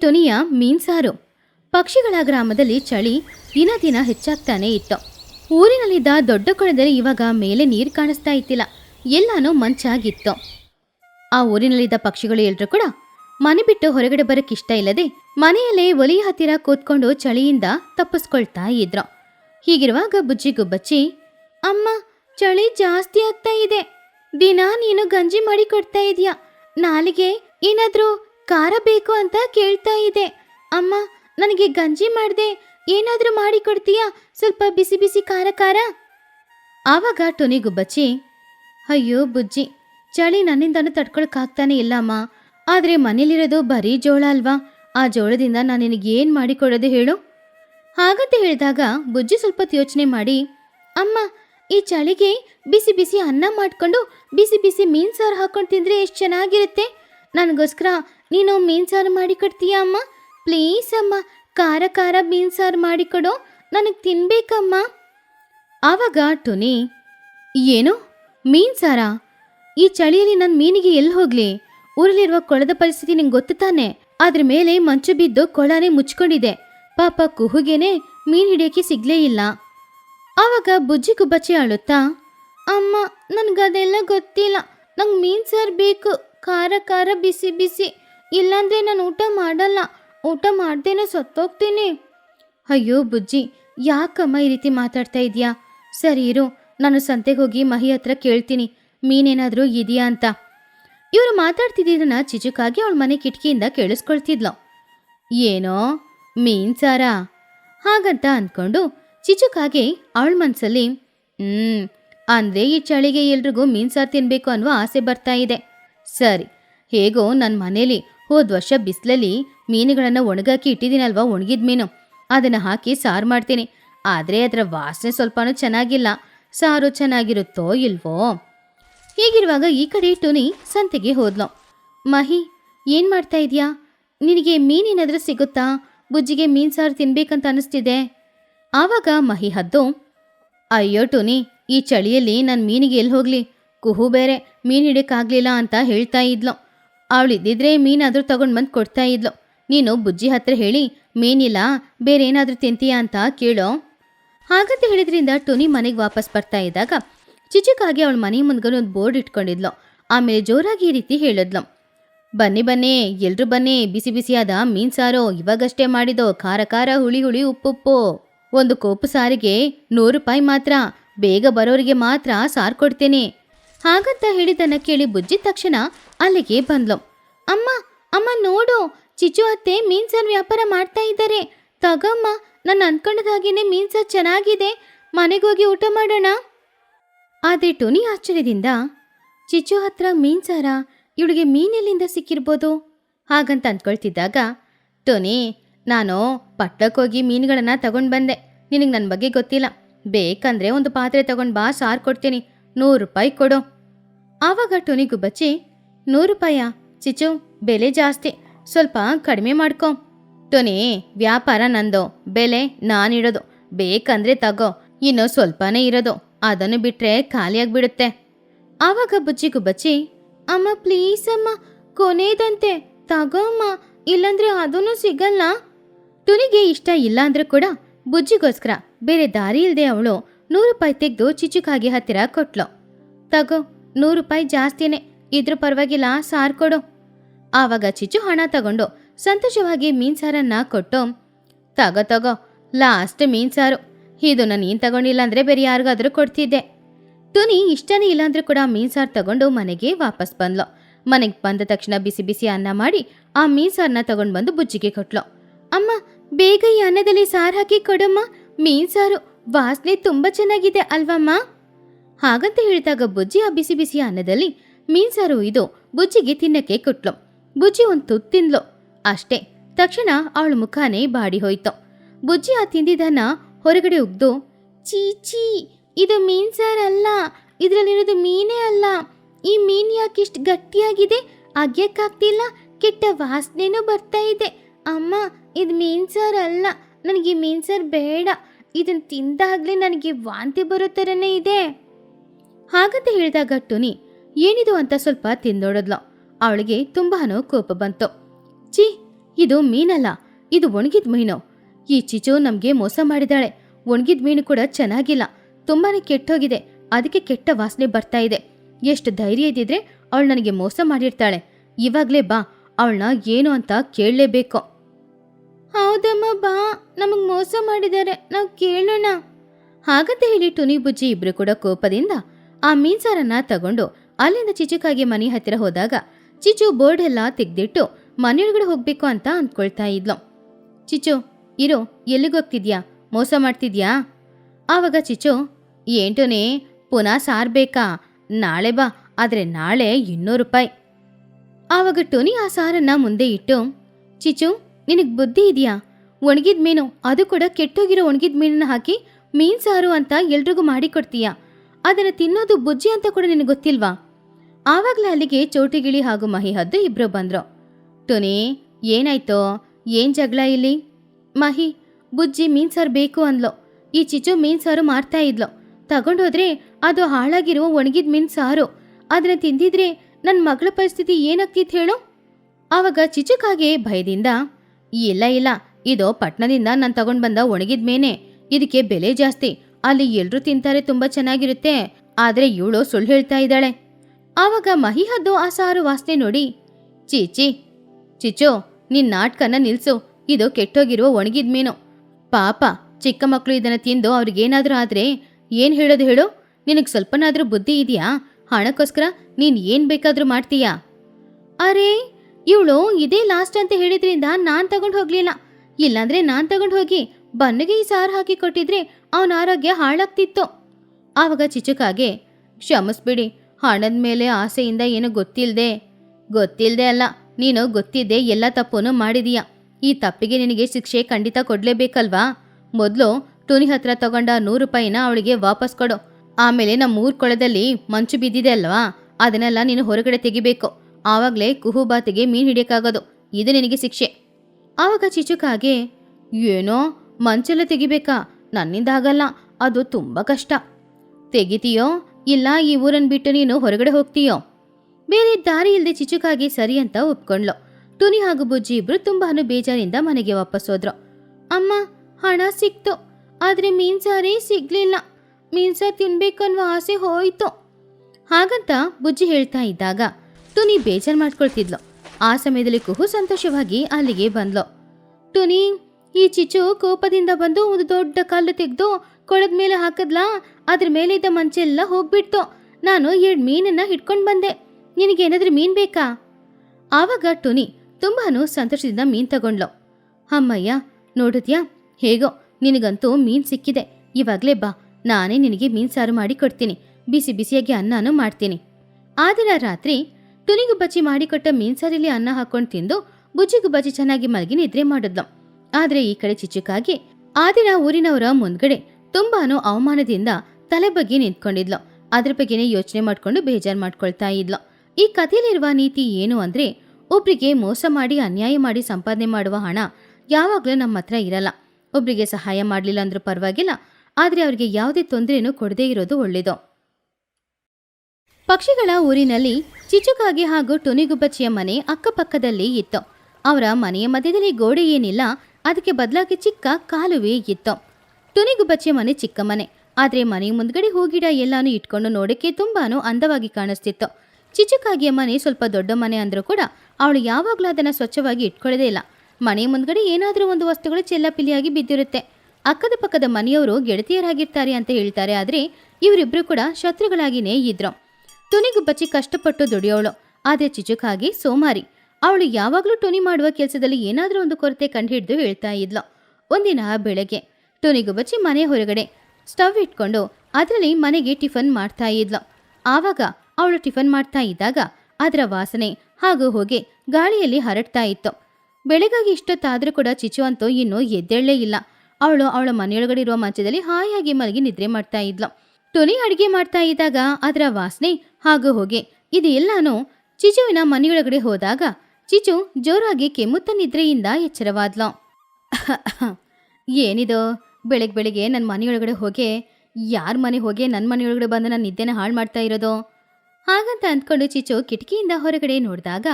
ಟೊನಿಯ ಮೀನ್ಸಾರು. ಪಕ್ಷಿಗಳ ಗ್ರಾಮದಲ್ಲಿ ಚಳಿ ದಿನ ದಿನ ಹೆಚ್ಚಾಗ್ತಾನೆ ಇತ್ತು. ಊರಿನಲ್ಲಿದ್ದ ದೊಡ್ಡ ಕೊಳದಲ್ಲಿ ಇವಾಗ ಮೇಲೆ ನೀರು ಕಾಣಿಸ್ತಾ ಇತ್ತಿಲ್ಲ. ಎಲ್ಲಾನು ಮಂಚಾಗಿತ್ತು. ಆ ಊರಿನಲ್ಲಿದ್ದ ಪಕ್ಷಿಗಳು ಎಲ್ರೂ ಕೂಡ ಮನೆ ಬಿಟ್ಟು ಹೊರಗಡೆ ಬರಕ್ಕೆ ಇಷ್ಟ ಇಲ್ಲದೆ ಮನೆಯಲ್ಲೇ ಒಲಿ ಹತ್ತಿರ ಕೂತ್ಕೊಂಡು ಚಳಿಯಿಂದ ತಪ್ಪಿಸ್ಕೊಳ್ತಾ ಇದ್ರು. ಹೀಗಿರುವಾಗ ಬುಜ್ಜಿ ಗುಬ್ಬಚ್ಚಿ, ಅಮ್ಮ, ಚಳಿ ಜಾಸ್ತಿ ಆಗ್ತಾ ಇದೆ. ದಿನ ನೀನು ಗಂಜಿ ಮಾಡಿ ಕೊಡ್ತಾ ಇದೀಯ? ನಾಲಿಗೆ ಏನಾದ್ರೂ ಖಾರ ಬೇಕು ಅಂತ ಕೇಳ್ತಾ ಇದೆ. ಅಮ್ಮ, ನನಗೆ ಗಂಜಿ ಮಾಡಿದೆ, ಏನಾದರೂ ಮಾಡಿ ಕೊಡ್ತೀಯಾ? ಸ್ವಲ್ಪ ಬಿಸಿ ಬಿಸಿ ಖಾರ ಖಾರ? ಆವಾಗ ಟೊನಿ ಬಚ್ಚಿ, ಅಯ್ಯೋ ಬುಜ್ಜಿ, ಚಳಿ ನನ್ನಿಂದನೂ ತಡ್ಕೊಳಕ್ಕಾಗ್ತಾನೆ ಇಲ್ಲ ಅಮ್ಮ. ಆದರೆ ಮನೇಲಿರೋದು ಬರೀ ಜೋಳ ಅಲ್ವಾ? ಆ ಜೋಳದಿಂದ ನಾನು ನಿನಗೆ ಏನು ಮಾಡಿಕೊಡೋದು ಹೇಳು? ಹಾಗಂತ ಹೇಳಿದಾಗ ಬುಜ್ಜಿ ಸ್ವಲ್ಪ ಯೋಚನೆ ಮಾಡಿ, ಅಮ್ಮ, ಈ ಚಳಿಗೆ ಬಿಸಿ ಬಿಸಿ ಅನ್ನ ಮಾಡ್ಕೊಂಡು ಬಿಸಿ ಬಿಸಿ ಮೀನು ಸಾರು ಹಾಕೊಂಡು ತಿಂದರೆ ಎಷ್ಟು ಚೆನ್ನಾಗಿರುತ್ತೆ? ನನಗೋಸ್ಕರ ನೀನು ಮೀನು ಸಾರು ಮಾಡಿ ಕೊಡ್ತೀಯಾ ಅಮ್ಮ? ಪ್ಲೀಸ್ ಅಮ್ಮ. ಖಾರ ಖಾರ ಮೀನು ಸಾರು ಮಾಡಿಕೊಡು ನನಗೆ ತಿನ್ಬೇಕಮ್ಮ. ಆವಾಗ ಟುನಿ, ಏನು? ಮೀನು ಸಾರ? ಈ ಚಳಿಯಲ್ಲಿ ನನ್ನ ಮೀನಿಗೆ ಎಲ್ಲಿ ಹೋಗ್ಲಿ? ಊರಲ್ಲಿರುವ ಕೊಳದ ಪರಿಸ್ಥಿತಿ ನಿಂಗೆ ಗೊತ್ತು ತಾನೆ? ಅದ್ರ ಮೇಲೆ ಮಂಚು ಬಿದ್ದು ಕೊಳನೇ ಮುಚ್ಕೊಂಡಿದೆ. ಪಾಪ ಕುಹುಗೆನೆ ಮೀನ್ ಹಿಡಿಯೋಕೆ ಸಿಗ್ಲೇ ಇಲ್ಲ. ಆವಾಗ ಬುಜ್ಜಿ ಗುಬ್ಬಚ್ಚಿ ಅಳುತ್ತಾ, ಅಮ್ಮ, ನನ್ಗದೆಲ್ಲ ಗೊತ್ತಿಲ್ಲ. ನಂಗೆ ಮೀನು ಸಾರು ಬೇಕು. ಖಾರ ಖಾರ ಬಿಸಿ ಬಿಸಿ. ಇಲ್ಲಾಂದ್ರೆ ನಾನು ಊಟ ಮಾಡಲ್ಲ. ಊಟ ಮಾಡ್ದೇನೆ ಸತ್ತೋಗ್ತೀನಿ. ಅಯ್ಯೋ ಬುಜ್ಜಿ, ಯಾಕಮ್ಮ ಈ ರೀತಿ ಮಾತಾಡ್ತಾ ಇದೆಯಾ ಸರಿ ಇರು, ನಾನು ಸಂತೆಗೆ ಹೋಗಿ ಮಹಿ ಹತ್ರ ಕೇಳ್ತೀನಿ. ಮೀನೇನಾದರೂ ಇದೆಯಾ ಅಂತ. ಇವರು ಮಾತಾಡ್ತಿದ್ದಿದ್ದನ್ನ ಚಿಚುಕಾಗಿ ಅವಳ ಮನೆ ಕಿಟಕಿಯಿಂದ ಕೇಳಿಸ್ಕೊಳ್ತಿದ್ಲು. ಏನೋ, ಮೀನ್ ಸಾರ? ಹಾಗಂತ ಅಂದ್ಕೊಂಡು ಚಿಚುಕಾಗಿ ಅವಳ ಮನಸ್ಸಲ್ಲಿ ಹ್ಞೂ ಅಂದರೆ ಈ ಚಳಿಗೆ ಎಲ್ರಿಗೂ ಮೀನ್ ಸಾರು ತಿನ್ನಬೇಕು ಅನ್ನುವ ಆಸೆ ಬರ್ತಾ ಇದೆ. ಸರಿ, ಹೇಗೋ ನನ್ನ ಮನೇಲಿ ಹೋದ ವರ್ಷ ಬಿಸಿಲಲ್ಲಿ ಮೀನುಗಳನ್ನು ಒಣಗಾಕಿ ಇಟ್ಟಿದ್ದೀನಲ್ವಾ ಒಣಗಿದ ಮೀನು? ಅದನ್ನು ಹಾಕಿ ಸಾರು ಮಾಡ್ತೀನಿ. ಆದರೆ ಅದರ ವಾಸನೆ ಸ್ವಲ್ಪನೂ ಚೆನ್ನಾಗಿಲ್ಲ. ಸಾರು ಚೆನ್ನಾಗಿರುತ್ತೋ ಇಲ್ವೋ? ಹೀಗಿರುವಾಗ ಈ ಕಡೆ ಟುನಿ ಸಂತೆಗೆ ಹೋದ್ಲು. ಮಹಿ, ಏನು ಮಾಡ್ತಾ ಇದೆಯಾ? ನಿನಗೆ ಮೀನೇನಾದರೂ ಸಿಗುತ್ತಾ? ಬುಜ್ಜಿಗೆ ಮೀನು ಸಾರು ತಿನ್ಬೇಕಂತ ಅನಿಸ್ತಿದೆ. ಆವಾಗ ಮಹಿ ಹದ್ದು, ಅಯ್ಯೋ ಟುನಿ, ಈ ಚಳಿಯಲ್ಲಿ ನನ್ನ ಮೀನಿಗೆ ಎಲ್ಲಿ ಹೋಗ್ಲಿ? ಕುಹು ಬೇರೆ, ಮೀನು ಹಿಡಿಯಕ್ಕಾಗ್ಲಿಲ್ಲ ಅಂತ ಹೇಳ್ತಾ ಇದ್ಲು. ಅವಳಿದ್ದಿದ್ರೆ ಮೀನಾದರೂ ತಗೊಂಡು ಬಂದು ಕೊಡ್ತಾ ಇದ್ಲು. ನೀನು ಬುಜ್ಜಿ ಹತ್ರ ಹೇಳಿ, ಮೀನಿಲ್ಲ ಬೇರೆ ಏನಾದರೂ ತಿಂತೀಯಾ ಅಂತ ಕೇಳೋ? ಹಾಗಂತ ಹೇಳಿದ್ರಿಂದ ಟೋನಿ ಮನೆಗೆ ವಾಪಸ್ ಬರ್ತಾ ಇದ್ದಾಗ ಚಿಚಿಕಾಗಿ ಅವಳ ಮನೆ ಮುಂದ್ಗಡೆ ಒಂದು ಬೋರ್ಡ್ ಇಟ್ಕೊಂಡಿದ್ಲು. ಆಮೇಲೆ ಜೋರಾಗಿ ಈ ರೀತಿ ಹೇಳಿದ್ಲು. ಬನ್ನಿ ಬನ್ನಿ, ಎಲ್ರು ಬನ್ನಿ, ಬಿಸಿ ಬಿಸಿಯಾದ ಮೀನ್ ಸಾರೋ, ಇವಾಗಷ್ಟೇ ಮಾಡಿದೋ ಖಾರ ಖಾರ, ಹುಳಿ ಹುಳಿ ಉಪ್ಪುಪ್ಪು ಒಂದು ಕೋಪು ಸಾರಿಗೆ ನೂರು ರೂಪಾಯಿ ಮಾತ್ರ, ಬೇಗ ಬರೋರಿಗೆ ಮಾತ್ರ ಸಾರು ಕೊಡ್ತೀನಿ. ಹಾಗಂತ ಹೇಳಿದ್ದನ್ನ ಕೇಳಿ ಬುಜ್ಜಿ ತಕ್ಷಣ ಅಲ್ಲಿಗೆ ಬಂದ್ಲು. ಅಮ್ಮ ಅಮ್ಮ ನೋಡು ಚಿಚು ಅತ್ತೆ ಮೀನ್ ಸಾರು ವ್ಯಾಪಾರ ಮಾಡ್ತಾ ಇದ್ದಾರೆ. ತಗಮ್ಮ, ನಾನು ಅನ್ಕೊಂಡದ ಹಾಗೇನೇ ಚೆನ್ನಾಗಿದೆ. ಮನೆಗೋಗಿ ಊಟ ಮಾಡೋಣ? ಆದ್ರೆ ಟೋನಿ ಆಶ್ಚರ್ಯದಿಂದ ಚಿಚು ಹತ್ರ ಮೀನ್ ಸಾರ ಇವಳಿಗೆ ಮೀನೆಲ್ಲಿಂದ ಸಿಕ್ಕಿರ್ಬೋದು? ಹಾಗಂತ ಅಂದ್ಕೊಳ್ತಿದ್ದಾಗ ಟೋನಿ, ನಾನು ಪಟ್ಟಕ್ಕೋಗಿ ಮೀನುಗಳನ್ನ ತಗೊಂಡು ಬಂದೆ. ನಿನಗೆ ನನ್ನ ಬಗ್ಗೆ ಗೊತ್ತಿಲ್ಲ. ಬೇಕಂದ್ರೆ ಒಂದು ಪಾತ್ರೆ ತಗೊಂಡು ಬಾ, ಸಾರು ಕೊಡ್ತೀನಿ. ನೂರು ರೂಪಾಯಿ ಕೊಡು. ಆವಾಗ ಟುನಿಗೂ ಬಚ್ಚಿ ನೂರು ರೂಪಾಯ? ಚಿಚು ಬೆಲೆ ಜಾಸ್ತಿ, ಸ್ವಲ್ಪ ಕಡಿಮೆ ಮಾಡ್ಕೊ. ಟೊನಿ, ವ್ಯಾಪಾರ ನಂದು, ಬೆಲೆ ನಾನಿಡೋದು ಬೇಕಂದ್ರೆ ತಗೋ, ಇನ್ನು ಸ್ವಲ್ಪನೇ ಇರೋದು, ಅದನ್ನು ಬಿಟ್ರೆ ಖಾಲಿಯಾಗ್ಬಿಡುತ್ತೆ ಆವಾಗ ಬುಜ್ಜಿಗೂ ಬಚ್ಚಿ ಅಮ್ಮ ಪ್ಲೀಸ್ ಅಮ್ಮ, ಕೊನೆದಂತೆ, ತಗೋ ಅಮ್ಮ, ಇಲ್ಲಂದ್ರೆ ಅದೂ ಸಿಗಲ್ಲ. ಟುನಿಗೆ ಇಷ್ಟ ಇಲ್ಲ ಅಂದ್ರೂ ಕೂಡ ಬುಜ್ಜಿಗೋಸ್ಕರ ಬೇರೆ ದಾರಿ ಇಲ್ಲದೆ ಅವಳು ನೂರು ರೂಪಾಯಿ ತೆಗೆದು ಚಿಚುಕಾಗಿ ಹತ್ತಿರ ಕೊಟ್ಲು. ತಗೋ, ನೂರು ರೂಪಾಯಿ ಜಾಸ್ತಿನೇ. ಇದ್ರ ಪರವಾಗಿಲ್ಲ, ಸಾರ್ ಕೊಡು. ಆವಾಗ ಚಿಚು ಹಣ ತಗೊಂಡು ಸಂತೋಷವಾಗಿ ಮೀನ್ ಸಾರನ್ನ ಕೊಟ್ಟು, ತಗೋ ತಗೋ, ಲಾಸ್ಟ್ ಮೀನ್ ಸಾರು ಇದನ್ನ ನೀನ್ ತಗೊಂಡಿಲ್ಲ ಅಂದ್ರೆ ಬೇರೆ ಯಾರಿಗಾದ್ರೂ ಕೊಡ್ತಿದ್ದೆ. ತುನಿ ಇಷ್ಟನೇ ಇಲ್ಲಾಂದ್ರೂ ಕೂಡ ಮೀನ್ ಸಾರು ತಗೊಂಡು ಮನೆಗೆ ವಾಪಸ್ ಬಂದ್ಲು. ಮನೆಗೆ ಬಂದ ತಕ್ಷಣ ಬಿಸಿ ಬಿಸಿ ಅನ್ನ ಮಾಡಿ ಆ ಮೀನ್ ಸಾರನ್ನ ತಗೊಂಡು ಬಂದು ಬುಜ್ಜಿಗೆ ಕೊಟ್ಲು. ಅಮ್ಮ, ಬೇಗ ಈ ಅನ್ನದಲ್ಲಿ ಸಾರು ಹಾಕಿ ಕೊಡಮ್ಮ ಮೀನ್ ಸಾರು ವಾಸನೆ ತುಂಬಾ ಚೆನ್ನಾಗಿದೆ ಅಲ್ವಮ್ಮ? ಹಾಗಂತ ಹೇಳಿದಾಗ ಬುಜ್ಜಿ ಆ ಬಿಸಿ ಬಿಸಿ ಅನ್ನದಲ್ಲಿ ಮೀನ್ಸಾರು ಇದು, ಬುಜ್ಜಿಗೆ ತಿನ್ನಕ್ಕೆ ಕೊಟ್ಲು. ಬುಜ್ಜಿ ಒಂದು ತುತ್ತು ತಿನ್ಲು. ಅಷ್ಟೇ, ತಕ್ಷಣ ಅವಳ ಮುಖಾನೇ ಬಾಡಿ ಹೋಯ್ತು. ಬುಜ್ಜಿ ಆ ತಿಂದಿದ್ದನ್ನ ಹೊರಗಡೆ ಉಗ್ದು ಚೀಚಿ ಇದು ಮೀನ್ ಸಾರ್ ಅಲ್ಲ, ಇದರಲ್ಲಿರೋದು ಮೀನೇ ಅಲ್ಲ. ಈ ಮೀನ್ ಇಷ್ಟು ಗಟ್ಟಿಯಾಗಿದೆ? ಅಗ್ಯಕ್ಕಾಗ್ತಿಲ್ಲ ಕೆಟ್ಟ ವಾಸನೆನೂ ಬರ್ತಾ ಇದೆ. ಅಮ್ಮ, ಇದು ಮೀನ್ ಸಾರ್ ಅಲ್ಲ, ನನಗೆ ಮೀನ್ ಸಾರ್ ಬೇಡ. ಇದನ್ನ ತಿಂದಾಗ್ಲೇ ನನಗೆ ವಾಂತಿ ಬರೋ ಥರನೇ ಇದೆ. ಹಾಗಂತ ಹೇಳಿದಾಗ ಟುನಿ ಏನಿದು ಅಂತ ಸ್ವಲ್ಪ ತಿಂದೋಡದ್ಲು. ಅವಳಿಗೆ ತುಂಬಾನೂ ಕೋಪ ಬಂತು. ಛೀ, ಇದು ಮೀನಲ್ಲ, ಇದು ಒಣಗಿದ ಮೀನು. ಈ ಚಿಚು ನಮ್ಗೆ ಮೋಸ ಮಾಡಿದಾಳೆ. ಒಣಗಿದ ಮೀನು ಕೂಡ ಚೆನ್ನಾಗಿಲ್ಲ. ತುಂಬಾನೇ ಕೆಟ್ಟೋಗಿದೆ. ಅದಕ್ಕೆ ಕೆಟ್ಟ ವಾಸನೆ ಬರ್ತಾ ಇದೆ. ಎಷ್ಟು ಧೈರ್ಯ ಇದ್ದಿದ್ರೆ ಅವಳು ನನಗೆ ಮೋಸ ಮಾಡಿರ್ತಾಳೆ. ಇವಾಗ್ಲೇ ಬಾ, ಅವಳನ್ನ ಏನು ಅಂತ ಕೇಳಲೇಬೇಕು. ಹೌದಮ್ಮ ಬಾ. ನಮಗ್ ಮೋಸ ಮಾಡಿದ್ದಾರೆ ನಾವು ಕೇಳೋಣ. ಹಾಗಂತ ಹೇಳಿ ಟುನಿ, ಬುಜ್ಜಿ ಇಬ್ರು ಕೂಡ ಕೋಪದಿಂದ ಆ ಮೀನ್ಸಾರನ್ನ ತಗೊಂಡು ಅಲ್ಲಿಂದ ಚಿಚುಕಾಗಿ ಮನೆ ಹತ್ತಿರ ಹೋದಾಗ ಚಿಚು ಬೋರ್ಡ್ ಎಲ್ಲ ತೆಗ್ದಿಟ್ಟು ಮನೆಯೊಳಗಡೆ ಹೋಗ್ಬೇಕು ಅಂತ ಅಂದ್ಕೊಳ್ತಾ ಇದ್ಲು. ಚಿಚು, ಇರೋ ಎಲ್ಲಿಗೋಗ್ತಿದ್ಯಾ ಮೋಸ ಮಾಡ್ತಿದ್ಯಾ? ಆವಾಗ ಚಿಚು ಏಂಟುನೇ ಪುನಃ ಸಾರ್ಬೇಕಾ? ನಾಳೆ ಬಾ, ಆದ್ರೆ ನಾಳೆ ಇನ್ನೂರು ರೂಪಾಯಿ. ಆವಾಗ ಟೋನಿ ಆ ಸಾರನ್ನ ಮುಂದೆ ಇಟ್ಟು, ಚಿಚು ನಿನಗ್ ಬುದ್ಧಿ ಇದೆಯಾ? ಒಣಗಿದ ಮೀನು, ಅದು ಕೂಡ ಕೆಟ್ಟೋಗಿರೋ ಒಣಗಿದ ಮೀನನ್ನ ಹಾಕಿ ಮೀನ್ ಸಾರು ಅಂತ ಎಲ್ರಿಗೂ ಮಾಡಿಕೊಡ್ತೀಯಾ? ಅದನ್ನ ತಿನ್ನೋದು ಬುಜ್ಜಿ ಅಂತ ಕೂಡ ನಿನಗೆ ಗೊತ್ತಿಲ್ವಾ? ಆವಾಗ್ಲೇ ಅಲ್ಲಿಗೆ ಚೌಟಿಗಿಳಿ ಹಾಗೂ ಮಹಿ ಹದ್ದು ಇಬ್ರು ಬಂದ್ರು. ಟೊನಿ, ಏನಾಯ್ತೋ? ಏನ್ ಜಗಳ ಇಲ್ಲಿ? ಮಹಿ, ಬುಜ್ಜಿ ಮೀನ್ ಸಾರು ಬೇಕು ಅಂದ್ಲು. ಈ ಚಿಚು ಮೀನ್ ಸಾರು ಮಾರ್ತಾ ಇದ್ಲು. ತಗೊಂಡೋದ್ರೆ ಅದು ಹಾಳಾಗಿರುವ ಒಣಗಿದ ಮೀನ್ ಸಾರು ಅದನ್ನ ತಿಂದಿದ್ರೆ ನನ್ನ ಮಗಳ ಪರಿಸ್ಥಿತಿ ಏನಾಗ್ತಿತ್ತು ಹೇಳು? ಆವಾಗ ಚಿಚುಕಾಗೆ ಭಯದಿಂದ ಇಲ್ಲ ಇಲ್ಲ. ಇದು ಪಟ್ನದಿಂದ ನಾನು ತಗೊಂಡ್ ಬಂದ ಒಣಗಿದ ಮೇನೆ. ಇದಕ್ಕೆ ಬೆಲೆ ಜಾಸ್ತಿ. ಅಲ್ಲಿ ಎಲ್ರೂ ತಿಂತಾರೆ, ತುಂಬಾ ಚೆನ್ನಾಗಿರುತ್ತೆ. ಆದ್ರೆ ಇವಳು ಸುಳ್ಳು ಹೇಳ್ತಾ ಇದ್ದಾಳೆ. ಆವಾಗ ಮಹಿಹದ್ದು ಆ ಸಾರು ವಾಸನೆ ನೋಡಿ. ಚೀಚಿ, ಚಿಚೋ, ನಿನ್ ನಾಟ್ಕನ ನಿಲ್ಸು. ಇದು ಕೆಟ್ಟೋಗಿರುವ ಒಣಗಿದ ಮೀನು. ಪಾಪ, ಚಿಕ್ಕ ಮಕ್ಕಳು ಇದನ್ನ ತಿಂದು ಅವ್ರಿಗೇನಾದ್ರೂ ಆದ್ರೆ ಏನ್ ಹೇಳೋದು ಹೇಳು? ನಿನಗ್ ಸ್ವಲ್ಪನಾದ್ರೂ ಬುದ್ಧಿ ಇದೆಯಾ? ಹಣಕ್ಕೋಸ್ಕರ ನೀನ್ ಏನ್ ಬೇಕಾದ್ರೂ ಮಾಡ್ತೀಯಾ? ಅರೇ ಇವಳು ಇದೇ ಲಾಸ್ಟ್ ಅಂತ ಹೇಳಿದ್ರಿಂದ ನಾನ್ ತಗೊಂಡ್ ಹೋಗ್ಲಿಲ್ಲ. ಇಲ್ಲಾಂದ್ರೆ ನಾನ್ ತಗೊಂಡ್ ಹೋಗಿ ಬನ್ನಿಗೆ ಈ ಸಾರು ಹಾಕಿ ಕೊಟ್ಟಿದ್ರೆ ಅವನ ಆರೋಗ್ಯ ಹಾಳಾಗ್ತಿತ್ತು. ಆವಾಗ ಚಿಚುಕಾಗೆ, ಕ್ಷಮಿಸ್ಬಿಡಿ, ಹಣದ ಮೇಲೆ ಆಸೆಯಿಂದ ಏನು ಗೊತ್ತಿಲ್ದೆ. ಗೊತ್ತಿಲ್ದೆ ಅಲ್ಲ, ನೀನು ಗೊತ್ತಿದ್ದೆ ಎಲ್ಲ ತಪ್ಪನ್ನು ಮಾಡಿದೀಯ. ಈ ತಪ್ಪಿಗೆ ನಿನಗೆ ಶಿಕ್ಷೆ ಖಂಡಿತ ಕೊಡ್ಲೇಬೇಕಲ್ವಾ? ಮೊದಲು ಟೂನಿ ಹತ್ರ ತಗೊಂಡ ನೂರು ರೂಪಾಯಿನ ಅವಳಿಗೆ ವಾಪಸ್ ಕೊಡು. ಆಮೇಲೆ ನಮ್ಮ ಊರ್ ಕೊಳದಲ್ಲಿ ಮಂಚು ಬಿದ್ದಿದೆ ಅಲ್ವಾ? ಅದನ್ನೆಲ್ಲ ನೀನು ಹೊರಗಡೆ ತೆಗಿಬೇಕು. ಆವಾಗಲೇ ಕುಹುಬಾತಿಗೆ ಮೀನ್ ಹಿಡಿಯಕ್ಕಾಗೋದು. ಇದು ನಿನಗೆ ಶಿಕ್ಷೆ. ಆವಾಗ ಚಿಚುಕಾಗೆ ಏನೋ, ಮಂಚೆಲ್ಲ ತೆಗಿಬೇಕಾ? ನನ್ನಿಂದ ಆಗಲ್ಲ. ಅದು ತುಂಬ ಕಷ್ಟ. ತೆಗಿತೀಯೋ? ಇಲ್ಲ, ಈ ಊರನ್ ಬಿಟ್ಟು ನೀನು ಹೊರಗಡೆ ಹೋಗ್ತೀಯೋ? ಬೇರೆ ದಾರಿ ಇಲ್ಲದೆ ಚಿಚುಕಾಗಿ ಸರಿ ಅಂತ ಒಪ್ಕೊಂಡ್ಲು ತುನಿ ಹಾಗೂ ಬುಜ್ಜಿ ಇಬ್ರು ತುಂಬಾನು ಬೇಜಾರಿಂದ ಮನೆಗೆ ವಾಪಸ್ ಹೋದ್ರು. ಅಮ್ಮ, ಹಣ ಸಿಕ್ತು. ಆದ್ರೆ ಮೀನ್ ಸಾರಿ ಸಿಗ್ಲಿಲ್ಲ. ಮೀನ್ ಸಾರ್ ತಿನ್ಬೇಕನ್ನುವ ಆಸೆ ಹೋಯ್ತು. ಹಾಗಂತ ಬುಜ್ಜಿ ಹೇಳ್ತಾ ಇದ್ದಾಗ ಟುನಿ ಬೇಜಾರ್ ಮಾಡ್ಕೊಳ್ತಿದ್ಲು. ಆ ಸಮಯದಲ್ಲಿ ಕುಹು ಸಂತೋಷವಾಗಿ ಅಲ್ಲಿಗೆ ಬಂದ್ಲು. ಟುನಿ, ಈ ಚಿಚು ಕೋಪದಿಂದ ಬಂದು ಒಂದು ದೊಡ್ಡ ಕಲ್ಲು ತೆಗೆದು ಕೊಳದ ಮೇಲೆ ಹಾಕದ್ಲಾ? ಅದ್ರ ಮೇಲೆ ಇದ್ದ ಮಂಚೆಲ್ಲ ಹೋಗ್ಬಿಡ್ತು. ನಾನು ಎರಡು ಮೀನನ್ನ ಹಿಡ್ಕೊಂಡ್ ಬಂದೆ. ನಿನಗೆ ಏನಾದ್ರೂ ಮೀನ್ ಬೇಕಾ? ಆವಾಗ ಟುನಿ ತುಂಬಾನು ಸಂತೋಷದಿಂದ ಮೀನ್ ತಗೊಂಡ್ಲು. ಅಮ್ಮಯ್ಯ, ನೋಡಿದ್ಯಾ? ಹೇಗೋ, ನಿನಗಂತೂ ಮೀನ್ ಸಿಕ್ಕಿದೆ. ಇವಾಗ್ಲೇ ಬಾ. ನಾನೇ ನಿನಗೆ ಮೀನ್ ಸಾರು ಮಾಡಿ ಕೊಡ್ತೀನಿ. ಬಿಸಿ ಬಿಸಿಯಾಗಿ ಅನ್ನನೂ ಮಾಡ್ತೀನಿ. ಆ ರಾತ್ರಿ ಟುನಿಗು ಬಜ್ಜಿ ಮಾಡಿಕೊಟ್ಟ ಮೀನ್ಸಾರಿಲಿ ಅನ್ನ ಹಾಕೊಂಡು ತಿಂದು ಬುಜ್ಜಿಗು ಬಜ್ಜಿ ಚೆನ್ನಾಗಿ ಮಲಗಿ ನಿದ್ರೆ ಮಾಡಿದ್ಲು. ಆದ್ರೆ ಈ ಕಡೆ ಚಿಚುಕಾಗಿ ಆ ದಿನ ಊರಿನವರ ಮುಂದ್ಗಡೆ ತುಂಬಾನು ಅವಮಾನದಿಂದ ತಲೆ ಬಗ್ಗೆ ನಿಂತ್ಕೊಂಡಿದ್ಲು. ಅದ್ರ ಬಗ್ಗೆನೇ ಯೋಚನೆ ಮಾಡ್ಕೊಂಡು ಬೇಜಾರ್ ಮಾಡ್ಕೊಳ್ತಾ ಇದ್ಲು. ಈ ಕಥೆಯಲ್ಲಿರುವ ನೀತಿ ಏನು ಅಂದ್ರೆ, ಒಬ್ರಿಗೆ ಮೋಸ ಮಾಡಿ ಅನ್ಯಾಯ ಮಾಡಿ ಸಂಪಾದನೆ ಮಾಡುವ ಹಣ ಯಾವಾಗ್ಲೂ ನಮ್ಮ ಹತ್ರ ಇರಲ್ಲ. ಒಬ್ರಿಗೆ ಸಹಾಯ ಮಾಡ್ಲಿಲ್ಲ ಅಂದ್ರೂ ಪರವಾಗಿಲ್ಲ, ಆದ್ರೆ ಅವರಿಗೆ ಯಾವುದೇ ತೊಂದರೆನೂ ಕೊಡದೇ ಇರೋದು ಒಳ್ಳೇದು. ಪಕ್ಷಿಗಳ ಊರಿನಲ್ಲಿ ಚಿಚುಕಾಗಿ ಹಾಗೂ ಟುನಿಗುಬ್ಬಚ್ಚಿಯ ಮನೆ ಅಕ್ಕಪಕ್ಕದಲ್ಲಿ ಇತ್ತು. ಅವರ ಮನೆಯ ಮಧ್ಯದಲ್ಲಿ ಗೋಡೆ ಏನಿಲ್ಲ, ಅದಕ್ಕೆ ಬದಲಾಗಿ ಚಿಕ್ಕ ಕಾಲುವೆ ಇತ್ತು. ಟುನಿಗುಬ್ಬಚ್ಚಿಯ ಮನೆ ಚಿಕ್ಕ ಮನೆ. ಆದ್ರೆ ಮನೆ ಮುಂದ್ಗಡೆ ಹೂಗಿಡ ಎಲ್ಲಾನು ಇಟ್ಕೊಂಡು ನೋಡಕ್ಕೆ ತುಂಬಾನು ಅಂದವಾಗಿ ಕಾಣಿಸ್ತಿತ್ತು. ಚಿಚುಕಾಗಿಯ ಮನೆ ಸ್ವಲ್ಪ ದೊಡ್ಡ ಮನೆ ಅಂದರೂ ಕೂಡ ಅವಳು ಯಾವಾಗಲೂ ಅದನ್ನ ಸ್ವಚ್ಛವಾಗಿ ಇಟ್ಕೊಳ್ಳೋದೇ ಇಲ್ಲ. ಮನೆ ಮುಂದ್ಗಡೆ ಏನಾದರೂ ಒಂದು ವಸ್ತುಗಳು ಚೆಲ್ಲಪಿಲ್ಲಿಯಾಗಿ ಬಿದ್ದಿರುತ್ತೆ. ಅಕ್ಕದ ಪಕ್ಕದ ಮನೆಯವರು ಗೆಳತಿಯರಾಗಿರ್ತಾರೆ ಅಂತ ಹೇಳ್ತಾರೆ, ಆದ್ರೆ ಇವರಿಬ್ಬರು ಕೂಡ ಶತ್ರುಗಳಾಗಿಯೇ ಇದ್ರು. ಟುನಿಗುಬ್ಬಚ್ಚಿ ಕಷ್ಟಪಟ್ಟು ದುಡಿಯೋಳು. ಆದ್ರೆ ಚಿಚುಕಾಗಿ ಸೋಮಾರಿ. ಅವಳು ಯಾವಾಗಲೂ ಟುನಿ ಮಾಡುವ ಕೆಲಸದಲ್ಲಿ ಏನಾದರೂ ಒಂದು ಕೊರತೆ ಕಂಡುಹಿಡಿದು ಹೇಳ್ತಾ ಇದ್ಲು. ಒಂದಿನ ಬೆಳಗ್ಗೆ ಟುನಿಗುಬ್ಬಚ್ಚಿ ಮನೆ ಹೊರಗಡೆ ಸ್ಟವ್ ಇಟ್ಕೊಂಡು ಅದರಲ್ಲಿ ಮನೆಗೆ ಟಿಫನ್ ಮಾಡ್ತಾ ಇದ್ಲು. ಆವಾಗ ಅವಳು ಟಿಫನ್ ಮಾಡ್ತಾ ಇದ್ದಾಗ ಅದರ ವಾಸನೆ ಹಾಗೂ ಹೊಗೆ ಗಾಳಿಯಲ್ಲಿ ಹರಡ್ತಾ ಇತ್ತು. ಬೆಳಗಾಗಿ ಇಷ್ಟೊತ್ತಾದ್ರೂ ಕೂಡ ಚಿಚು ಅಂತೂ ಇನ್ನೂ ಎದ್ದೇಳಲೇ ಇಲ್ಲ. ಅವಳು ಅವಳ ಮನೆಯೊಳಗಡೆ ಇರುವ ಮಂಚದಲ್ಲಿ ಹಾಯಾಗಿ ಮಲಗಿ ನಿದ್ರೆ ಮಾಡ್ತಾ ಇದ್ಲು. ಟೊನಿ ಅಡುಗೆ ಮಾಡ್ತಾ ಇದ್ದಾಗ ಅದರ ವಾಸನೆ ಹಾಗೂ ಹೊಗೆ. ಇದು ಎಲ್ಲಾನು ಚಿಚುವಿನ ಮನೆಯೊಳಗಡೆ ಹೋದಾಗ ಚಿಚು ಜೋರಾಗಿ ಕೆಮ್ಮುತ್ತ ನಿದ್ರೆಯಿಂದ ಎಚ್ಚರವಾದ್ಲು. ಏನಿದು? ಬೆಳಗ್ಗೆ ಬೆಳಿಗ್ಗೆ ನನ್ನ ಮನೆಯೊಳಗಡೆ ಹೋಗಿ, ಯಾರ ಮನೆ ಹೋಗಿ ನನ್ನ ಮನೆಯೊಳಗಡೆ ಬಂದು ನನ್ನ ನಿದ್ದೆನ ಹಾಳು ಮಾಡ್ತಾ ಇರೋದು? ಹಾಗಂತ ಅಂದ್ಕೊಂಡು ಚಿಚು ಕಿಟಕಿಯಿಂದ ಹೊರಗಡೆ ನೋಡಿದಾಗ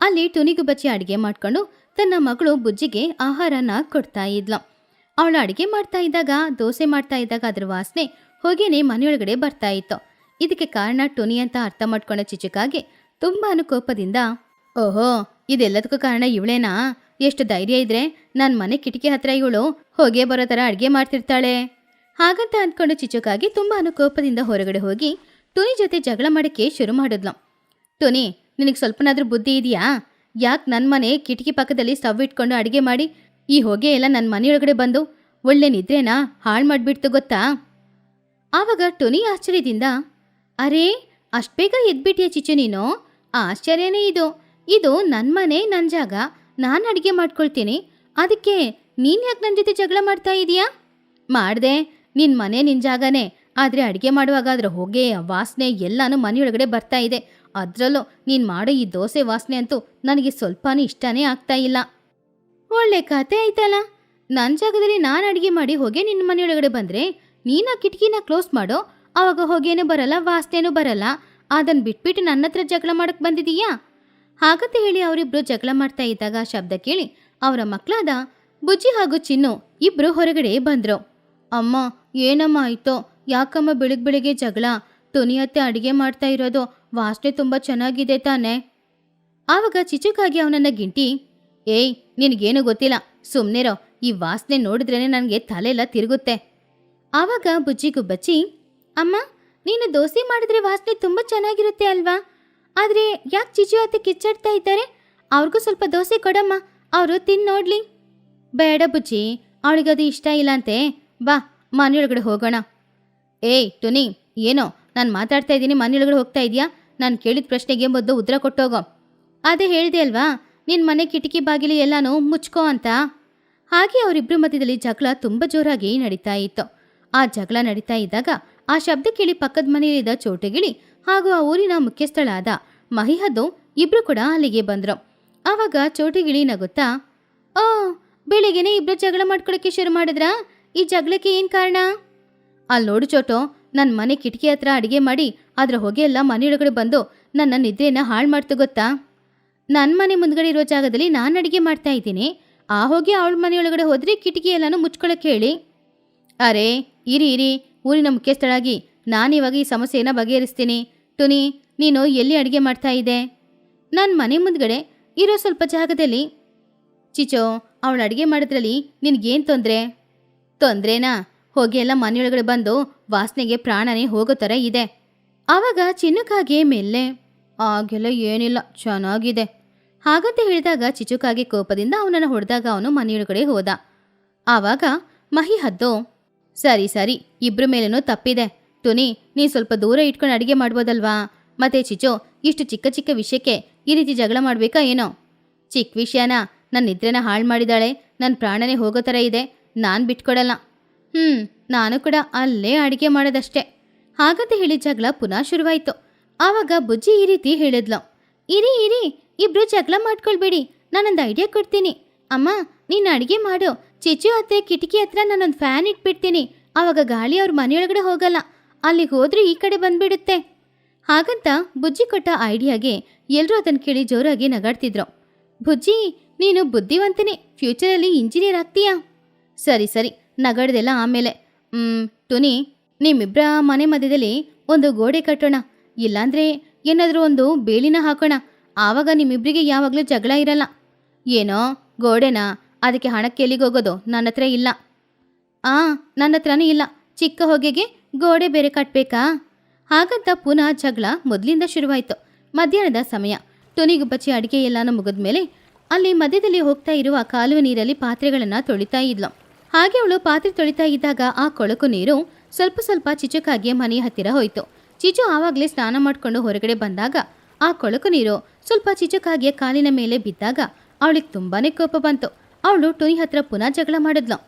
ಅಲ್ಲಿ ಟುನಿಗು ಬಚ್ಚಿ ಅಡುಗೆ ಮಾಡ್ಕೊಂಡು ತನ್ನ ಮಗಳು ಬುಜ್ಜಿಗೆ ಆಹಾರನ ಕೊಡ್ತಾ ಇದ್ಲು. ಅವಳು ಅಡುಗೆ ಮಾಡ್ತಾ ಇದ್ದಾಗ, ದೋಸೆ ಮಾಡ್ತಾ ಇದ್ದಾಗ ಅದರ ವಾಸನೆ ಹೊಗೆನೆ ಮನೆಯೊಳಗಡೆ ಬರ್ತಾ ಇತ್ತು. ಇದಕ್ಕೆ ಕಾರಣ ಟುನಿ ಅಂತ ಅರ್ಥ ಮಾಡ್ಕೊಂಡ ಚಿಚುಕಾಗೆ ತುಂಬಾ ಕೋಪದಿಂದ ಓಹೋ, ಇದೆಲ್ಲದಕ್ಕೂ ಕಾರಣ ಇವಳೇನಾ? ಎಷ್ಟು ಧೈರ್ಯ ಇದ್ರೆ ನನ್ನ ಮನೆ ಕಿಟಕಿ ಹತ್ರ ಇವಳು ಹೊಗೆ ಬರೋ ಥರ ಅಡುಗೆ ಮಾಡ್ತಿರ್ತಾಳೆ. ಹಾಗಂತ ಅಂದ್ಕೊಂಡು ಚಿಚುಕಾಗಿ ತುಂಬಾ ಅನುಕೋಪದಿಂದ ಹೊರಗಡೆ ಹೋಗಿ ಟುನಿ ಜೊತೆ ಜಗಳ ಮಾಡೋಕ್ಕೆ ಶುರು ಮಾಡಿದ್ಲು. ಟುನಿ, ನಿನಗೆ ಸ್ವಲ್ಪನಾದ್ರೂ ಬುದ್ಧಿ ಇದೆಯಾ? ಯಾಕೆ ನನ್ನ ಮನೆ ಕಿಟಕಿ ಪಕ್ಕದಲ್ಲಿ ಸ್ಟವ್ ಇಟ್ಕೊಂಡು ಅಡುಗೆ ಮಾಡಿ ಈ ಹೊಗೆ ಎಲ್ಲ ನನ್ನ ಮನೆಯೊಳಗಡೆ ಬಂದು ಒಳ್ಳೆ ನಿದ್ರೆನಾ ಹಾಳು ಮಾಡಿಬಿಡ್ತು ಗೊತ್ತಾ? ಆವಾಗ ಟೊನಿ ಆಶ್ಚರ್ಯದಿಂದ, ಅರೇ, ಅಷ್ಟು ಬೇಗ ಎದ್ಬಿಟ್ಟಿಯ ಚಿಚು ನೀನು? ಆಶ್ಚರ್ಯನೇ ಇದು. ಇದು ನನ್ನ ಮನೆ ನನ್ನ ಜಾಗ. ನಾನು ಅಡುಗೆ ಮಾಡ್ಕೊಳ್ತೀನಿ. ಅದಕ್ಕೆ ನೀನು ಯಾಕೆ ನನ್ನ ಜೊತೆ ಜಗಳ ಮಾಡ್ತಾ ಇದೀಯಾ? ಮಾಡ್ದೆ. ನಿನ್ನ ಮನೆ ನಿನ್ನ ಜಾಗನೇ. ಆದರೆ ಅಡುಗೆ ಮಾಡುವಾಗ ಅದರ ಹೊಗೆ, ವಾಸನೆ ಎಲ್ಲನೂ ಮನೆಯೊಳಗಡೆ ಬರ್ತಾ ಇದೆ. ಅದರಲ್ಲೂ ನೀನು ಮಾಡೋ ಈ ದೋಸೆ ವಾಸನೆ ಅಂತೂ ನನಗೆ ಸ್ವಲ್ಪನೂ ಇಷ್ಟನೇ ಆಗ್ತಾ ಇಲ್ಲ. ಒಳ್ಳೆ ಕತೆ ಆಯ್ತಲ್ಲ. ನನ್ನ ಜಾಗದಲ್ಲಿ ನಾನು ಅಡುಗೆ ಮಾಡಿ ಹೊಗೆ ನಿನ್ನ ಮನೆಯೊಳಗಡೆ ಬಂದರೆ ನೀನು ಆ ಕಿಟಕಿನ ಕ್ಲೋಸ್ ಮಾಡೋ? ಆವಾಗ ಹೊಗೆನೂ ಬರಲ್ಲ ವಾಸನೆನೂ ಬರಲ್ಲ. ಅದನ್ನು ಬಿಟ್ಬಿಟ್ಟು ನನ್ನ ಹತ್ರ ಜಗಳ ಮಾಡಕ್ಕೆ ಬಂದಿದೀಯಾ? ಹಾಗಂತ ಹೇಳಿ ಅವರಿಬ್ಬರು ಜಗಳ ಮಾಡ್ತಾ ಇದ್ದಾಗ ಆ ಶಬ್ದ ಕೇಳಿ ಅವರ ಮಕ್ಕಳಾದ ಬುಜ್ಜಿ ಹಾಗೂ ಚಿನ್ನು ಇಬ್ಬರು ಹೊರಗಡೆ ಬಂದರು. ಅಮ್ಮ, ಏನಮ್ಮ ಆಯ್ತೋ? ಯಾಕಮ್ಮ ಬೆಳಗ್ಗೆ ಬೆಳಿಗ್ಗೆ ಜಗಳ? ತುನಿಯತ್ತೆ ಅಡುಗೆ ಮಾಡ್ತಾ ಇರೋದು ವಾಸನೆ ತುಂಬ ಚೆನ್ನಾಗಿದೆ ತಾನೆ. ಆವಾಗ ಚಿಚುಕಾಗಿ ಅವನನ್ನ ಗಿಂಟಿ, ಏಯ್, ನಿನಗೇನು ಗೊತ್ತಿಲ್ಲ. ಸುಮ್ಮನೆರೋ ಈ ವಾಸನೆ ನೋಡಿದ್ರೇನೆ ನನಗೆ ತಲೆಲ್ಲ ತಿರುಗುತ್ತೆ. ಆವಾಗ ಬುಜ್ಜಿಗೂ ಬಚ್ಚಿ ಅಮ್ಮ, ನೀನು ದೋಸೆ ಮಾಡಿದ್ರೆ ವಾಸನೆ ತುಂಬ ಚೆನ್ನಾಗಿರುತ್ತೆ ಅಲ್ವಾ? ಆದರೆ ಯಾಕೆ ಚಿಚು ಅತ್ತೆ ಕಿಚ್ಚಾಡ್ತಾ ಇದ್ದಾರೆ? ಅವ್ರಿಗೂ ಸ್ವಲ್ಪ ದೋಸೆ ಕೊಡಮ್ಮ, ಅವರು ತಿನ್ ನೋಡ್ಲಿ. ಬೇಡ ಬುಜ್ಜಿ ಅವಳಿಗದು ಇಷ್ಟ ಇಲ್ಲ ಅಂತೆ ಬಾ, ಮನೆಯೊಳಗಡೆ ಹೋಗೋಣ. ಏಯ್, ಟುನಿ, ಏನೋ, ನಾನು ಮಾತಾಡ್ತಾ ಇದ್ದೀನಿ, ಮನೆಯೊಳಗಡೆ ಹೋಗ್ತಾ ಇದೀಯಾ ನಾನು ಕೇಳಿದ ಪ್ರಶ್ನೆಗೆ ಮೊದಲು ಉತ್ತರ ಕೊಟ್ಟೋಗೋ. ಅದೇ ಹೇಳಿದೆ ಅಲ್ವಾ ನಿನ್ನ ಮನೆ ಕಿಟಕಿ ಬಾಗಿಲು ಎಲ್ಲಾನು ಮುಚ್ಕೋ ಅಂತ. ಹಾಗೆ ಅವರಿಬ್ಬರ ಮಧ್ಯದಲ್ಲಿ ಜಗಳ ತುಂಬ ಜೋರಾಗಿ ನಡೀತಾ ಇತ್ತು. ಆ ಜಗಳ ನಡೀತಾ ಇದ್ದಾಗ ಆ ಶಬ್ದ ಕೇಳಿ ಪಕ್ಕದ ಮನೆಯಲ್ಲಿದ್ದ ಚೋಟೆಗಿಳಿ ಹಾಗೂ ಆ ಊರಿನ ಮುಖ್ಯಸ್ಥಳಾದ ಮಹಿಹದ್ದು ಇಬ್ರು ಕೂಡ ಅಲ್ಲಿಗೆ ಬಂದರು. ಆವಾಗ ಚೋಟೆಗಿಳಿ ನಗುತ್ತಾ, ಓ, ಬೆಳಿಗ್ಗೆನೆ ಇಬ್ರು ಜಗಳ ಮಾಡ್ಕೊಳಕ್ಕೆ ಶುರು ಮಾಡಿದ್ರಾ? ಈ ಜಗಳಕ್ಕೆ ಏನು ಕಾರಣ? ಅಲ್ಲಿ ನೋಡು ಚೋಟೋ ನನ್ನ ಮನೆ ಕಿಟಕಿ ಹತ್ರ ಅಡಿಗೆ ಮಾಡಿ ಅದರ ಹೊಗೆ ಎಲ್ಲ ಮನೆಯೊಳಗಡೆ ಬಂದು ನನ್ನ ನಿದ್ರೆಯನ್ನು ಹಾಳು ಮಾಡ್ತು ಗೊತ್ತಾ? ನನ್ನ ಮನೆ ಮುಂದ್ಗಡೆ ಇರೋ ಜಾಗದಲ್ಲಿ ನಾನು ಅಡಿಗೆ ಮಾಡ್ತಾ ಇದ್ದೀನಿ. ಆ ಹೋಗಿ ಅವಳ ಮನೆಯೊಳಗಡೆ ಹೋದರೆ ಕಿಟಕಿ ಎಲ್ಲಾನು ಮುಚ್ಕೊಳಕ್ಕೆ ಹೇಳಿ. ಅರೆ ಇರಿ ಇರಿ, ಊರಿನ ಮುಖ್ಯಸ್ಥಳಾಗಿ ನಾನಿವಾಗ ಈ ಸಮಸ್ಯೆನ ಬಗೆಹರಿಸ್ತೀನಿ. ಟುನಿ, ನೀನು ಎಲ್ಲಿ ಅಡುಗೆ ಮಾಡ್ತಾ ಇದ್ದೆ? ನನ್ನ ಮನೆ ಮುಂದ್ಗಡೆ ಇರೋ ಸ್ವಲ್ಪ ಜಾಗದಲ್ಲಿ. ಚಿಚೋ, ಅವಳು ಅಡುಗೆ ಮಾಡಿದ್ರಲ್ಲಿ ನಿನಗೇನು ತೊಂದರೆ? ತೊಂದ್ರೆನಾ? ಹೋಗಿ ಎಲ್ಲ ಮನೆಯೊಳಗಡೆ ಬಂದು ವಾಸನೆಗೆ ಪ್ರಾಣನೇ ಹೋಗೋ ಥರ ಇದೆ. ಆವಾಗ ಚಿನ್ನಕ್ಕಾಗೆ ಮೆಲ್ಲೆ ಆಗೆಲ್ಲ ಏನಿಲ್ಲ, ಚೆನ್ನಾಗಿದೆ. ಹಾಗಂತ ಹೇಳಿದಾಗ ಚಿಚುಕಾಗೆ ಕೋಪದಿಂದ ಅವನನ್ನು ಹೊಡೆದಾಗ ಅವನು ಮನೆಯೊಳಗಡೆ ಹೋದ. ಆವಾಗ ಮಹಿ ಹದ್ದು ಸರಿ ಸರಿ. ಇಬ್ರ ಮೇಲೇನೂ ತಪ್ಪಿದೆ. ಟುನಿ ನೀ ಸ್ವಲ್ಪ ದೂರ ಇಟ್ಕೊಂಡು ಅಡುಗೆ ಮಾಡ್ಬೋದಲ್ವಾ? ಮತ್ತೆ ಚಿಚೋ, ಇಷ್ಟು ಚಿಕ್ಕ ಚಿಕ್ಕ ವಿಷಯಕ್ಕೆ ಈ ರೀತಿ ಜಗಳ ಮಾಡ್ಬೇಕಾ ಏನೋ? ಚಿಕ್ಕ ವಿಷಯನ ನನ್ನ ನಿದ್ರೆನ ಹಾಳು ಮಾಡಿದಾಳೆ. ನನ್ನ ಪ್ರಾಣನೇ ಹೋಗೋ ಥರ ಇದೆ. ನಾನು ಬಿಟ್ಕೊಡಲ್ಲ. ಹ್ಞೂ ನಾನು ಕೂಡ ಅಲ್ಲೇ ಅಡುಗೆ ಮಾಡೋದಷ್ಟೇ. ಹಾಗಂತ ಹೇಳಿ ಜಗಳ ಪುನಃ ಶುರುವಾಯಿತು. ಆವಾಗ ಬುಜ್ಜಿ ಈ ರೀತಿ ಹೇಳಿದ್ಲು. ಇರಿ ಇರಿ, ಇಬ್ರು ಜಗಳ ಮಾಡ್ಕೊಳ್ಬೇಡಿ. ನಾನೊಂದು ಐಡಿಯಾ ಕೊಡ್ತೀನಿ. ಅಮ್ಮ, ನೀನು ಅಡುಗೆ ಮಾಡು. ಚಿಚು ಅತ್ತೆ ಕಿಟಕಿ ಹತ್ರ ನಾನೊಂದು ಫ್ಯಾನ್ ಇಟ್ಬಿಡ್ತೀನಿ. ಆವಾಗ ಗಾಳಿ ಅವ್ರ ಮನೆಯೊಳಗಡೆ ಹೋಗಲ್ಲ. ಅಲ್ಲಿಗೆ ಹೋದ್ರೆ ಈ ಕಡೆ ಬಂದ್ಬಿಡುತ್ತೆ. ಹಾಗಂತ ಬುಜ್ಜಿ ಕೊಟ್ಟ ಐಡಿಯಾಗೆ ಎಲ್ಲರೂ ಅದನ್ನು ಕೇಳಿ ಜೋರಾಗಿ ನಗಾಡ್ತಿದ್ರು. ಬುಜ್ಜಿ, ನೀನು ಬುದ್ಧಿವಂತನೇ. ಫ್ಯೂಚರಲ್ಲಿ ಇಂಜಿನಿಯರ್ ಆಗ್ತೀಯಾ? ಸರಿ ಸರಿ. ನಗಡ್ದೆಲ್ಲ ಆಮೇಲೆ. ಟುನಿ ನಿಮ್ಮಿಬ್ಬರ ಮನೆ ಮಧ್ಯದಲ್ಲಿ ಒಂದು ಗೋಡೆ ಕಟ್ಟೋಣ. ಇಲ್ಲಾಂದ್ರೆ ಏನಾದರೂ ಒಂದು ಬೇಲಿನ ಹಾಕೋಣ. ಆವಾಗ ನಿಮ್ಮಿಬ್ಬರಿಗೆ ಯಾವಾಗಲೂ ಜಗಳ ಇರಲ್ಲ. ಏನೋ, ಗೋಡೆನಾ? ಅದಕ್ಕೆ ಹಣಕ್ಕೆ ಎಲ್ಲಿಗೆ ಹೋಗೋದು ನನ್ನ ಹತ್ರ ಇಲ್ಲ. ಆ, ನನ್ನ ಹತ್ರನೇ ಇಲ್ಲ. ಚಿಕ್ಕ ಹೊಗೆಗೆ ಗೋಡೆ ಬೇರೆ ಕಟ್ಟಬೇಕಾ ಹಾಗಂತ ಪುನಃ ಜಗಳ ಮೊದಲಿಂದ ಶುರುವಾಯಿತು. ಮಧ್ಯಾಹ್ನದ ಸಮಯ. ಟೊನಿಗು ಬಚ್ಚಿ ಅಡಿಗೆ ಎಲ್ಲಾನು ಮುಗಿದ್ಮೇಲೆ ಅಲ್ಲಿ ಮಧ್ಯದಲ್ಲಿ ಹೋಗ್ತಾ ಇರುವ ಕಾಲುವೆ ನೀರಲ್ಲಿ ಪಾತ್ರೆಗಳನ್ನು ತೊಳಿತಾ ಇದ್ಲು. ಹಾಗೆ ಅವಳು ಪಾತ್ರೆ ತೊಳಿತಾ ಇದ್ದಾಗ ಆ ಕೊಳಕು ನೀರು ಸ್ವಲ್ಪ ಸ್ವಲ್ಪ ಚಿಚುಕಾಗಿ ಮನೆಯ ಹತ್ತಿರ ಹೋಯಿತು. ಚಿಚು ಆವಾಗಲೇ ಸ್ನಾನ ಮಾಡಿಕೊಂಡು ಹೊರಗಡೆ ಬಂದಾಗ ಆ ಕೊಳಕು ನೀರು ಸ್ವಲ್ಪ ಚಿಚುಕಾಗಿಯ ಕಾಲಿನ ಮೇಲೆ ಬಿದ್ದಾಗ ಅವಳಿಗೆ ತುಂಬಾನೇ ಕೋಪ ಬಂತು. ಅವಳು ಟುನಿ ಹತ್ರ ಪುನಃ ಜಗಳ ಮಾಡಿದ್ಲು.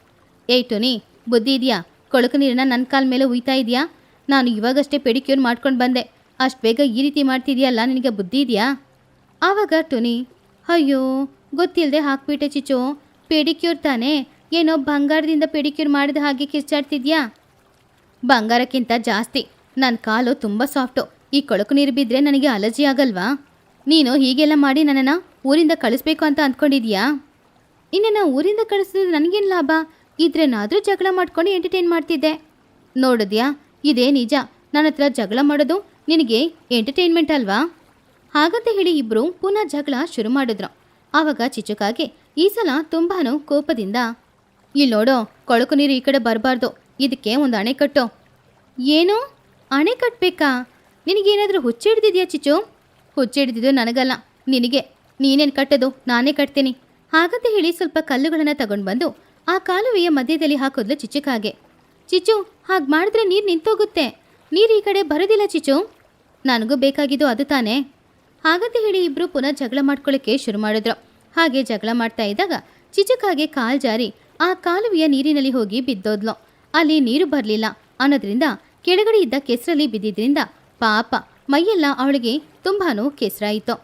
ಏಯ್ ಟುನಿ, ಬುದ್ಧಿ ಇದೆಯಾ? ಕೊಳಕು ನೀರನ್ನ ನನ್ನ ಕಾಲ ಮೇಲೆ ಉಯ್ತಾ ಇದೆಯಾ? ನಾನು ಇವಾಗಷ್ಟೇ ಪೆಡಿಕ್ಯೂರ್ ಮಾಡ್ಕೊಂಡು ಬಂದೆ. ಅಷ್ಟು ಬೇಗ ಈ ರೀತಿ ಮಾಡ್ತಿದೆಯಲ್ಲ, ನಿನಗೆ ಬುದ್ಧಿ ಇದೆಯಾ? ಆವಾಗ ಟುನಿ, ಅಯ್ಯೋ ಗೊತ್ತಿಲ್ಲದೆ ಹಾಕ್ಬಿಟ್ಟೆ ಚಿಚು ಪೆಡಿಕ್ಯೂರ್ ತಾನೇ? ಏನೋ ಬಂಗಾರದಿಂದ ಪೆಡಿಕ್ಯೂರ್ ಮಾಡಿದ ಹಾಗೆ ಕಿಚ್ಚಾಡ್ತಿದ್ಯಾ ಬಂಗಾರಕ್ಕಿಂತ ಜಾಸ್ತಿ. ನನ್ನ ಕಾಲು ತುಂಬ ಸಾಫ್ಟು. ಈ ಕೊಳಕು ನೀರು ಬಿದ್ದರೆ ನನಗೆ ಅಲರ್ಜಿ ಆಗಲ್ವಾ? ನೀನು ಹೀಗೆಲ್ಲ ಮಾಡಿ ನನ್ನನ್ನು ಊರಿಂದ ಕಳಿಸ್ಬೇಕು ಅಂತ ಅಂದ್ಕೊಂಡಿದ್ಯಾ? ನಿನ್ನ ಊರಿಂದ ಕಳಿಸಿದ್ರೆ ನನಗೇನು ಲಾಭ? ಇದ್ರೇನಾದರೂ ಜಗಳ ಮಾಡ್ಕೊಂಡು ಎಂಟರ್ಟೈನ್ ಮಾಡ್ತಿದ್ದೆ. ನೋಡಿದ್ಯಾ? ಇದೇ ನಿಜ. ನನ್ನ ಹತ್ರ ಜಗಳ ಮಾಡೋದು ನಿನಗೆ ಎಂಟರ್ಟೈನ್ಮೆಂಟ್ ಅಲ್ವಾ? ಹಾಗಂತ ಹೇಳಿ ಇಬ್ಬರು ಪುನಃ ಜಗಳ ಶುರು ಮಾಡಿದ್ರು. ಆವಾಗ ಚಿಚುಕಾಗೆ ಈ ಸಲ ತುಂಬಾನು ಕೋಪದಿಂದ ಇಲ್ಲಿ ನೋಡೋ, ಕೊಳಕು ನೀರು ಈ ಕಡೆ ಬರಬಾರ್ದು. ಇದಕ್ಕೆ ಒಂದು ಅಣೆಕಟ್ಟು ಏನು? ಅಣೆ ಕಟ್ಟಬೇಕಾ ನಿನಗೇನಾದರೂ ಹುಚ್ಚಿಡ್ದಿದ್ಯಾ ಚಿಚು ಹುಚ್ಚಿಡ್ದಿದ್ದು ನನಗಲ್ಲ. ನಿನಗೆ. ನೀನೇನು ಕಟ್ಟೋದು? ನಾನೇ ಕಟ್ತೀನಿ. ಹಾಗಂತ ಹೇಳಿ ಸ್ವಲ್ಪ ಕಲ್ಲುಗಳನ್ನು ತಗೊಂಡು ಬಂದು ಆ ಕಾಲುವೆಯ ಮಧ್ಯದಲ್ಲಿ ಹಾಕೋದ್ಲು ಚಿಚುಕಾಗೆ ಚಿಚು ಹಾಗೆ. ಮಾಡಿದ್ರೆ ನೀರು ನಿಂತೋಗುತ್ತೆ. ನೀರು ಈ ಕಡೆ ಬರೋದಿಲ್ಲ ಚಿಚು ನನಗೂ ಬೇಕಾಗಿದ್ದು ಅದು ತಾನೇ. ಹಾಗಂತ ಹೇಳಿ ಇಬ್ರು ಪುನಃ ಜಗಳ ಮಾಡ್ಕೊಳ್ಳೋಕ್ಕೆ ಶುರು ಮಾಡಿದ್ರು. ಹಾಗೆ ಜಗಳ ಮಾಡ್ತಾ ಇದ್ದಾಗ ಚಿಚುಕಾಗೆ ಕಾಲ್ ಜಾರಿ ಆ ಕಾಲುವೆಯ ನೀರಿನಲ್ಲಿ ಹೋಗಿ ಬಿದ್ದೋದ್ಲು. ಅಲ್ಲಿ ನೀರು ಬರಲಿಲ್ಲ. ಅನ್ನೋದ್ರಿಂದ ಕೆಳಗಡೆ ಇದ್ದ ಕೆಸರಲ್ಲಿ ಬಿದ್ದಿದ್ರಿಂದ ಪಾಪ ಮೈಯೆಲ್ಲ ಅವಳಿಗೆ ತುಂಬಾನು ಕೆಸರಾಯಿತು.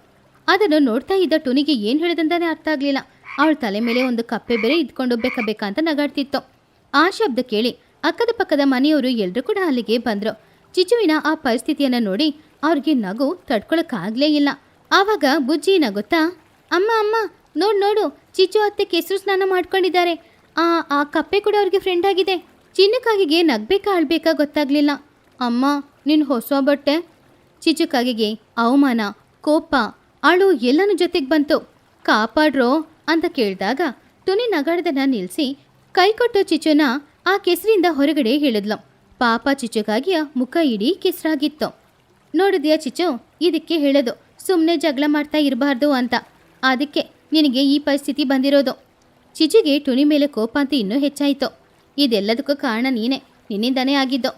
ಅದನ್ನು ನೋಡ್ತಾ ಇದ್ದ ಟುನಿಗೆ ಏನು ಹೇಳಿದಂತಾನೆ ಅರ್ಥ ಆಗಲಿಲ್ಲ. ಅವಳ ತಲೆ ಮೇಲೆ ಒಂದು ಕಪ್ಪೆ ಬೇರೆ ಇದ್ಕೊಂಡು ಬೇಕಾ ಅಂತ ನಗಾಡ್ತಿತ್ತು. ಆ ಶಬ್ದ ಕೇಳಿ ಅಕ್ಕದ ಪಕ್ಕದ ಮನೆಯವರು ಎಲ್ಲರೂ ಕೂಡ ಅಲ್ಲಿಗೆ ಬಂದರು. ಚಿಚುವಿನ ಆ ಪರಿಸ್ಥಿತಿಯನ್ನ ನೋಡಿ ಅವ್ರಿಗೆ ನಗು ತಡ್ಕೊಳಕ್ಕಾಗ್ಲೇ ಇಲ್ಲ. ಆವಾಗ ಬುಜ್ಜಿ ನಗುತ್ತಾ, ಅಮ್ಮ ಅಮ್ಮ, ನೋಡು ನೋಡು, ಚಿಚು ಅತ್ತೆ ಕೆಸರು ಸ್ನಾನ ಮಾಡ್ಕೊಂಡಿದ್ದಾರೆ. ಆ ಆ ಕಪ್ಪೆ ಕೂಡ ಅವ್ರಿಗೆ ಫ್ರೆಂಡ್ ಆಗಿದೆ. ಚಿನ್ನಕ್ಕಾಗಿಗೆ ನಗ್ಬೇಕಾ, ಅಳ್ಬೇಕಾ ಗೊತ್ತಾಗ್ಲಿಲ್ಲ. ಅಮ್ಮ ನಿನ್ನ ಹೊಸ ಬಟ್ಟೆ? ಚಿಚುಕಾಗಿಗೆ ಅವಮಾನ, ಕೋಪ, ಅಳು ಎಲ್ಲನೂ ಜೊತೆಗೆ ಬಂತು. ಕಾಪಾಡ್ರೋ ಅಂತ ಕೇಳಿದಾಗ ಟುನಿ ನಗಾಡದನ್ನ ನಿಲ್ಲಿಸಿ ಕೈ ಕೊಟ್ಟು ಚಿಚುನ ಆ ಕೆಸರಿಂದ ಹೊರಗಡೆ ಹೇಳಿದ್ಲು. ಪಾಪ ಚಿಚುಗಾಗಿಯ ಮುಖ ಇಡೀ ಕೆಸರಾಗಿತ್ತು. ನೋಡಿದ್ಯಾ ಚಿಚು, ಇದಕ್ಕೆ ಹೇಳೋದು ಸುಮ್ಮನೆ ಜಗಳ ಮಾಡ್ತಾ ಇರಬಾರ್ದು ಅಂತ. ಅದಕ್ಕೆ ನಿನಗೆ ಈ ಪರಿಸ್ಥಿತಿ ಬಂದಿರೋದು. ಚಿಚುಗೆ ಟುನಿ ಮೇಲೆ ಕೋಪ ಅಂತ ಇನ್ನೂ ಹೆಚ್ಚಾಯಿತು. ಇದೆಲ್ಲದಕ್ಕೂ ಕಾರಣ ನೀನೇ, ನಿನ್ನಿಂದನೇ ಆಗಿದ್ದು.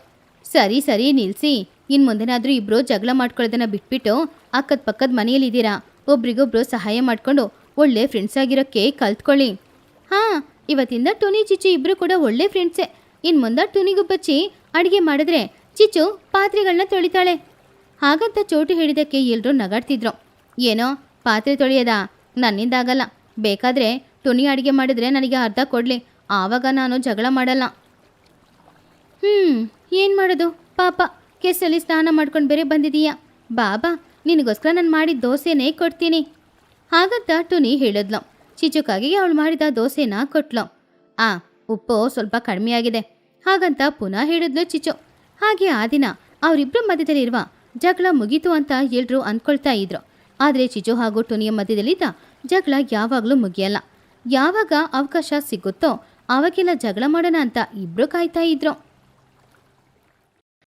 ಸರಿ ಸರಿ, ನಿಲ್ಸಿ. ಇನ್ನು ಮುಂದೆನಾದರೂ ಇಬ್ಬರು ಜಗಳ ಮಾಡ್ಕೊಳ್ಳೋದನ್ನ ಬಿಟ್ಬಿಟ್ಟು ಅಕ್ಕದ ಪಕ್ಕದ ಮನೆಯಲ್ಲಿದ್ದೀರಾ? ಒಬ್ರಿಗೊಬ್ರು ಸಹಾಯ ಮಾಡಿಕೊಂಡು ಒಳ್ಳೆ ಫ್ರೆಂಡ್ಸ್ ಆಗಿರೋಕ್ಕೆ ಕಲ್ತ್ಕೊಳ್ಳಿ. ಹಾಂ, ಇವತ್ತಿಂದ ಟುನಿ ಚಿಚು ಇಬ್ಬರು ಕೂಡ ಒಳ್ಳೆ ಫ್ರೆಂಡ್ಸೇ ಇನ್ನು ಮುಂದೆ ಟುನಿಗೂ ಬಚ್ಚಿ ಅಡುಗೆ ಮಾಡಿದ್ರೆ ಚಿಚು ಪಾತ್ರೆಗಳನ್ನ ತೊಳಿತಾಳೆ. ಹಾಗಂತ ಚೋಟು ಹೇಳಿದಕ್ಕೆ ಎಲ್ಲರೂ ನಗಾಡ್ತಿದ್ರು. ಏನೋ, ಪಾತ್ರೆ ತೊಳೆಯೋದಾ? ನನ್ನಿಂದಾಗಲ್ಲ. ಬೇಕಾದರೆ ಟುನಿ ಅಡುಗೆ ಮಾಡಿದ್ರೆ ನನಗೆ ಅರ್ಧ ಕೊಡಲಿ. ಆವಾಗ ನಾನು ಜಗಳ ಮಾಡಲ್ಲ. ಹ್ಞೂ ಏನು ಮಾಡೋದು? ಪಾಪ ಕೆಸಲ್ಲಿ ಸ್ನಾನ ಮಾಡ್ಕೊಂಡು ಬೇರೆ ಬಂದಿದೀಯಾ. ಬಾಬಾ, ನಿನಗೋಸ್ಕರ ನಾನು ಮಾಡಿದ ದೋಸೆನೇ ಕೊಡ್ತೀನಿ. ಹಾಗಂತ ಟುನಿ ಹೇಳಿದ್ಲು. ಚಿಚುಕಾಗಿ ಅವಳು ಮಾಡಿದ ದೋಸೆನ ಕೊಟ್ಲು. ಆ, ಉಪ್ಪು ಸ್ವಲ್ಪ ಕಡಿಮೆಯಾಗಿದೆ ಹಾಗಂತ ಪುನಃ ಹೇಳಿದ್ಲು ಚಿಚು. ಹಾಗೆ ಆ ದಿನ ಅವರಿಬ್ಬರ ಮಧ್ಯದಲ್ಲಿರುವ ಜಗಳ ಮುಗೀತು ಅಂತ ಎಲ್ಲರೂ ಅಂದ್ಕೊಳ್ತಾ ಇದ್ರು. ಆದರೆ ಚಿಚು ಹಾಗೂ ಟುನಿಯ ಮಧ್ಯದಲ್ಲಿದ್ದ ಜಗಳ ಯಾವಾಗಲೂ ಮುಗಿಯಲ್ಲ. ಯಾವಾಗ ಅವಕಾಶ ಸಿಗುತ್ತೋ ಅವಾಗೆಲ್ಲ ಜಗಳ ಮಾಡೋಣ ಅಂತ ಇಬ್ಬರು ಕಾಯ್ತಾ ಇದ್ರು.